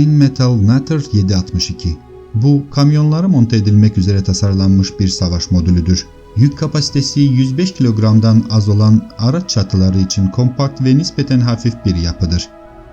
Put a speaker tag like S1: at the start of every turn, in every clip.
S1: Rheinmetall Natter 762 Bu kamyonlara monte edilmek üzere tasarlanmış bir savaş modülüdür. Yük kapasitesi 105 kilogramdan az olan araç çatıları için kompakt ve nispeten hafif bir yapıdır.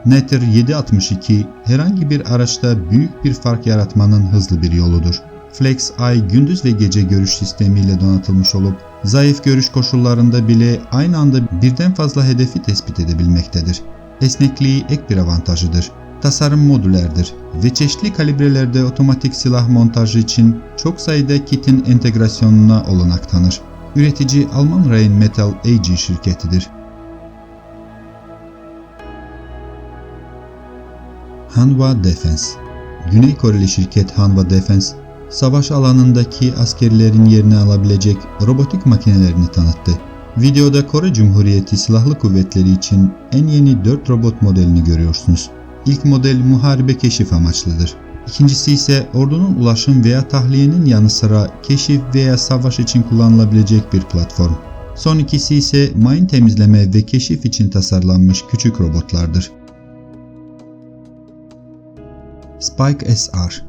S1: Natter 762 herhangi bir araçta büyük bir fark yaratmanın hızlı bir yoludur. Flex Eye gündüz ve gece görüş sistemiyle donatılmış olup zayıf görüş koşullarında bile aynı anda birden fazla hedefi tespit edebilmektedir. Esnekliği ek bir avantajıdır. Tasarım modülerdir ve çeşitli kalibrelerde otomatik silah montajı için çok sayıda kitin entegrasyonuna olanak tanır. Üretici Alman Rheinmetall AG şirketidir. Hanwha Defense Güney Koreli şirket Hanwha Defense, savaş alanındaki askerlerin yerini alabilecek robotik makinelerini tanıttı. Videoda Kore Cumhuriyeti Silahlı Kuvvetleri için en yeni 4 robot modelini görüyorsunuz. İlk model muharebe keşif amaçlıdır. İkincisi ise ordunun ulaşım veya tahliyenin yanı sıra keşif veya savaş için kullanılabilecek bir platform. Son ikisi ise mayın temizleme ve keşif için tasarlanmış küçük robotlardır. Spike SR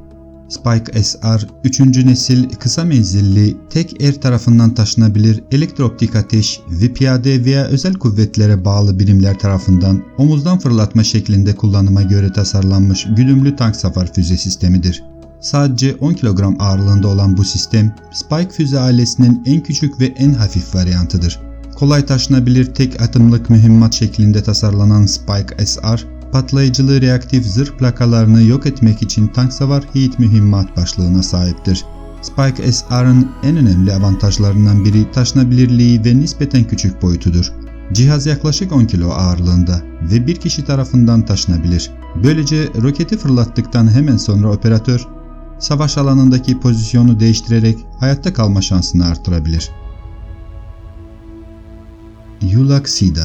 S1: Spike SR 3. nesil kısa menzilli, tek er tarafından taşınabilir elektrooptik ateş ve piyade veya özel kuvvetlere bağlı birimler tarafından omuzdan fırlatma şeklinde kullanıma göre tasarlanmış güdümlü tank savar füze sistemidir. Sadece 10 kilogram ağırlığında olan bu sistem, Spike füze ailesinin en küçük ve en hafif varyantıdır. Kolay taşınabilir tek atımlık mühimmat şeklinde tasarlanan Spike SR, patlayıcılı reaktif zırh plakalarını yok etmek için tank savar hit mühimmat başlığına sahiptir. Spike SR'ın en önemli avantajlarından biri taşınabilirliği ve nispeten küçük boyutudur. Cihaz yaklaşık 10 kilo ağırlığında ve bir kişi tarafından taşınabilir. Böylece roketi fırlattıktan hemen sonra operatör, savaş alanındaki pozisyonu değiştirerek hayatta kalma şansını artırabilir. Yulak Sida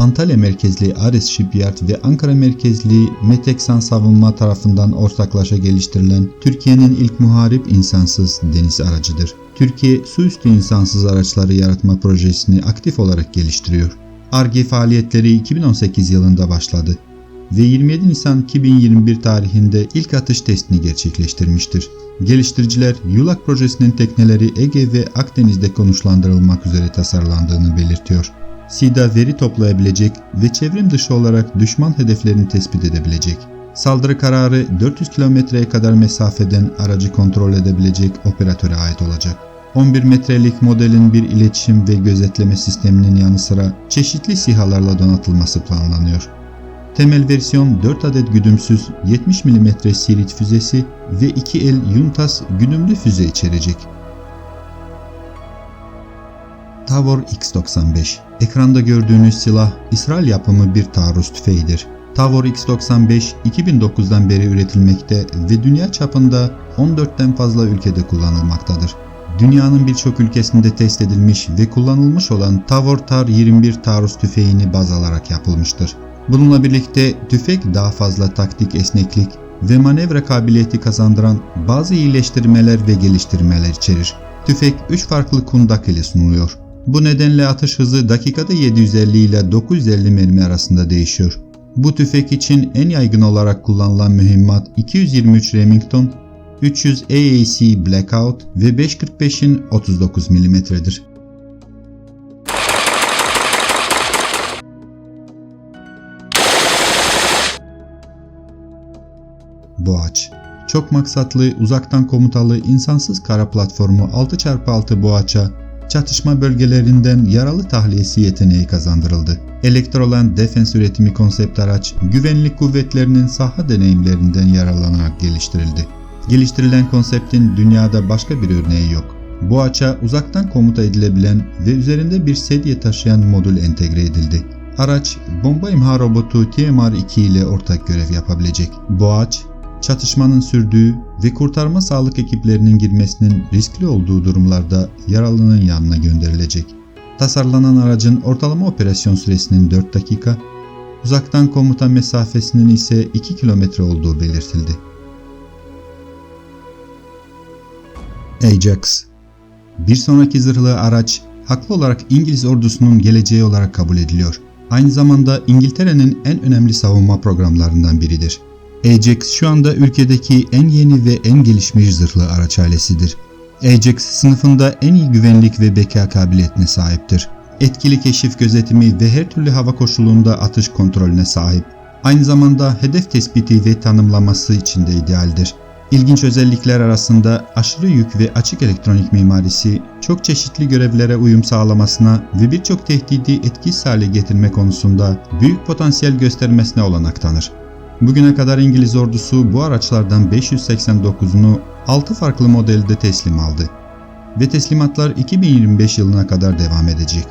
S1: Antalya merkezli Ares Shipyard ve Ankara merkezli Meteksan Savunma tarafından ortaklaşa geliştirilen Türkiye'nin ilk muharip insansız deniz aracıdır. Türkiye su üstü insansız araçları yaratma projesini aktif olarak geliştiriyor. ARGE faaliyetleri 2018 yılında başladı ve 27 Nisan 2021 tarihinde ilk atış testini gerçekleştirmiştir. Geliştiriciler Yulak projesinin tekneleri Ege ve Akdeniz'de konuşlandırılmak üzere tasarlandığını belirtiyor. SIDA veri toplayabilecek ve çevrim dışı olarak düşman hedeflerini tespit edebilecek. Saldırı kararı 400 kilometreye kadar mesafeden aracı kontrol edebilecek operatöre ait olacak. 11 metrelik modelin bir iletişim ve gözetleme sisteminin yanı sıra çeşitli sihalarla donatılması planlanıyor. Temel versiyon 4 adet güdümsüz 70 mm sirit füzesi ve 2 el Yuntas güdümlü füze içerecek. Tavor X-95 Ekranda gördüğünüz silah İsrail yapımı bir taarruz tüfeğidir. Tavor X-95 2009'dan beri üretilmekte ve dünya çapında 14'ten fazla ülkede kullanılmaktadır. Dünyanın birçok ülkesinde test edilmiş ve kullanılmış olan Tavor Tar 21 taarruz tüfeğini baz alarak yapılmıştır. Bununla birlikte tüfek daha fazla taktik esneklik ve manevra kabiliyeti kazandıran bazı iyileştirmeler ve geliştirmeler içerir. Tüfek 3 farklı kundak ile sunuluyor. Bu nedenle atış hızı dakikada 750 ile 950 mermi arasında değişiyor. Bu tüfek için en yaygın olarak kullanılan mühimmat 223 Remington, 300 AAC Blackout ve 5.45'in 39 mm'dir. Boğaç Çok maksatlı, uzaktan komutalı, insansız kara platformu 6x6 Boğaç'a çatışma bölgelerinden yaralı tahliyesi yeteneği kazandırıldı. Elektroland Defense üretimi konsept araç, güvenlik kuvvetlerinin saha deneyimlerinden yararlanarak geliştirildi. Geliştirilen konseptin dünyada başka bir örneği yok. Bu açığa uzaktan komuta edilebilen ve üzerinde bir sedye taşıyan modül entegre edildi. Araç, bomba imha robotu TMR-2 ile ortak görev yapabilecek. Bu aç, çatışmanın sürdüğü ve kurtarma sağlık ekiplerinin girmesinin riskli olduğu durumlarda yaralının yanına gönderilecek. Tasarlanan aracın ortalama operasyon süresinin 4 dakika, uzaktan komuta mesafesinin ise 2 kilometre olduğu belirtildi. Ajax Bir sonraki zırhlı araç haklı olarak İngiliz ordusunun geleceği olarak kabul ediliyor. Aynı zamanda İngiltere'nin en önemli savunma programlarından biridir. Ajax şu anda ülkedeki en yeni ve en gelişmiş zırhlı araç ailesidir. Ajax sınıfında en iyi güvenlik ve beka kabiliyetine sahiptir. Etkili keşif gözetimi ve her türlü hava koşulunda atış kontrolüne sahip. Aynı zamanda hedef tespiti ve tanımlaması için de idealdir. İlginç özellikler arasında aşırı yük ve açık elektronik mimarisi, çok çeşitli görevlere uyum sağlamasına ve birçok tehdidi etkisiz hale getirme konusunda büyük potansiyel göstermesine olanak tanır. Bugüne kadar İngiliz ordusu bu araçlardan 589'unu 6 farklı modelde teslim aldı ve teslimatlar 2025 yılına kadar devam edecek.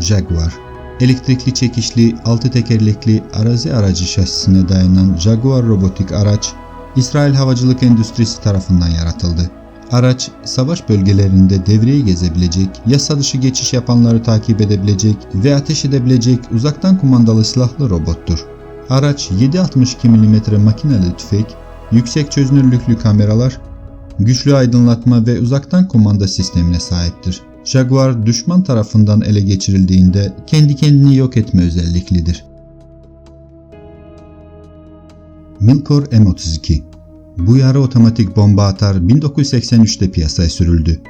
S1: Jaguar Elektrikli çekişli, altı tekerlekli arazi aracı şasisine dayanan Jaguar robotik araç, İsrail havacılık endüstrisi tarafından yaratıldı. Araç, savaş bölgelerinde devreyi gezebilecek, yasa dışı geçiş yapanları takip edebilecek ve ateş edebilecek uzaktan kumandalı silahlı robottur. Araç 7.62 mm makineli tüfek, yüksek çözünürlüklü kameralar, güçlü aydınlatma ve uzaktan kumanda sistemine sahiptir. Jaguar düşman tarafından ele geçirildiğinde kendi kendini yok etme özelliklidir. Milkor M32 Bu yarı otomatik bomba atar 1983'te piyasaya sürüldü.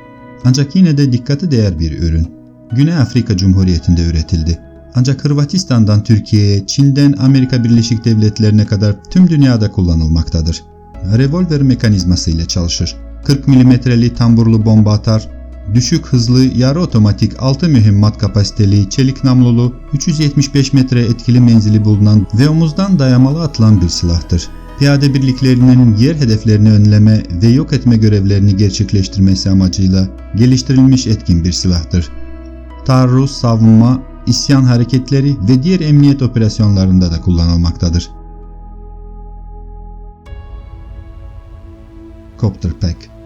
S1: Ancak yine de dikkati değer bir ürün. Güney Afrika Cumhuriyeti'nde üretildi. Ancak Hırvatistan'dan Türkiye'ye, Çin'den Amerika Birleşik Devletleri'ne kadar tüm dünyada kullanılmaktadır. Revolver mekanizması ile çalışır. 40 mm'li tamburlu bomba atar, düşük hızlı yarı otomatik 6 mühimmat kapasiteli çelik namlulu 375 metre etkili menzili bulunan ve omuzdan dayamalı atılan bir silahtır. Piyade birliklerinin yer hedeflerini önleme ve yok etme görevlerini gerçekleştirmesi amacıyla geliştirilmiş etkin bir silahtır. Taarruz, savunma, isyan hareketleri ve diğer emniyet operasyonlarında da kullanılmaktadır. Copter Pack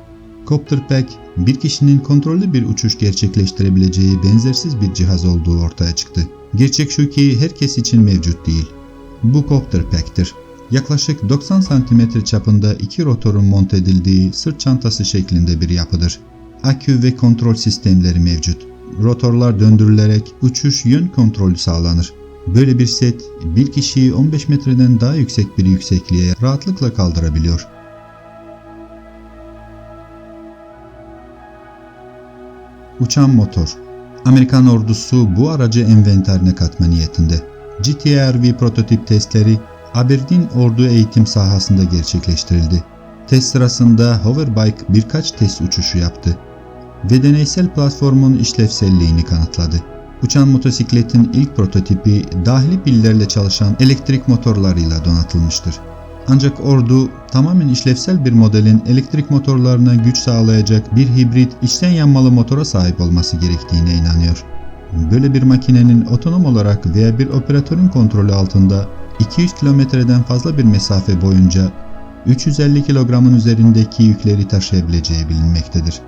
S1: Copter Pack, bir kişinin kontrollü bir uçuş gerçekleştirebileceği benzersiz bir cihaz olduğu ortaya çıktı. Gerçek şu ki herkes için mevcut değil. Bu Copter Pack'tir. Yaklaşık 90 cm çapında iki rotorun monte edildiği sırt çantası şeklinde bir yapıdır. Akü ve kontrol sistemleri mevcut. Rotorlar döndürülerek uçuş yön kontrolü sağlanır. Böyle bir set bir kişiyi 15 metreden daha yüksek bir yüksekliğe rahatlıkla kaldırabiliyor. Uçan motor Amerikan ordusu bu aracı envanterine katma niyetinde. GTRV prototip testleri Aberdeen ordu eğitim sahasında gerçekleştirildi. Test sırasında Hoverbike birkaç test uçuşu yaptı ve deneysel platformun işlevselliğini kanıtladı. Uçan motosikletin ilk prototipi dahili pillerle çalışan elektrik motorlarıyla donatılmıştır. Ancak ordu tamamen işlevsel bir modelin elektrik motorlarına güç sağlayacak bir hibrit içten yanmalı motora sahip olması gerektiğine inanıyor. Böyle bir makinenin otonom olarak veya bir operatörün kontrolü altında 200 kilometreden fazla bir mesafe boyunca 350 kilogramın üzerindeki yükleri taşıyabileceği bilinmektedir.